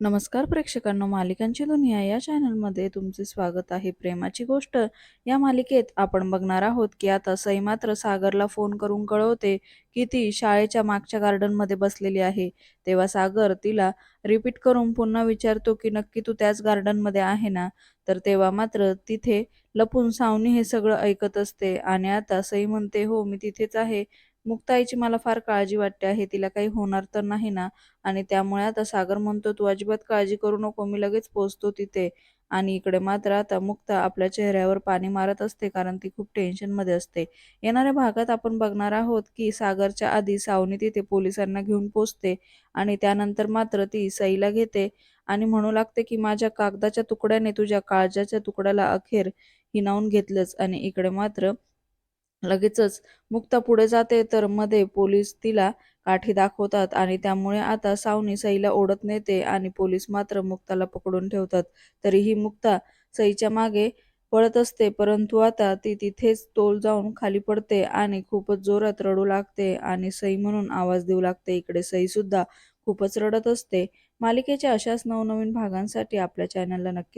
नमस्कार प्रेक्षकांनो मालिकांची दुनिया या चॅनलमध्ये तुमचे स्वागत आहे. प्रेमाची गोष्ट या मालिकेत आपण बघणार आहोत की आता सई मात्र सागरला फोन करून कळवते की ती शाळेच्या मागच्या गार्डनमध्ये बसलेली आहे. तेव्हा सागर तिला रिपीट करून पुन्हा विचारतो की नक्की तू त्याच गार्डनमध्ये आहे ना? तर तेव्हा मात्र तिथे लपून सावनी हे सगळं ऐकत असते आणि आता सई म्हणते हो मी तिथेच आहे. मुक्ताईची मला फार काळजी वाटते आहे तिला काही होणार तर नाही ना? आणि त्यामुळे आता सागर म्हणतो तू अजिबात काळजी करू नको मी लगेच पोचतो तिथे. आणि इकडे मात्र आता मुक्ता आपल्या चेहऱ्यावर पाणी मारत असते कारण ती खूप टेन्शनमध्ये असते. येणाऱ्या भागात आपण बघणार आहोत की सागरच्या आधी सावनी तिथे पोलिसांना घेऊन पोचते आणि त्यानंतर मात्र ती सईला घेते आणि म्हणू लागते की माझ्या कागदाच्या तुकड्याने तुझ्या काळजाच्या तुकड्याला अखेर हिनावून घेतलंच. आणि इकडे मात्र लगेचच मुक्ता पुढे जाते तर मध्ये पोलीस तिला काठी दाखवतात आणि त्यामुळे आता सावनी सईला ओढत नेते आणि पोलीस मात्र मुक्ताला पकडून ठेवतात. तरीही मुक्ता सईच्या मागे पळत असते परंतु आता ती तिथेच तोल जाऊन खाली पडते आणि खूपच जोरात रडू लागते आणि सई म्हणून आवाज देऊ लागते. इकडे सई सुद्धा खूपच रडत असते. मालिकेच्या अशाच नवनवीन भागांसाठी आपल्या चॅनलला नक्की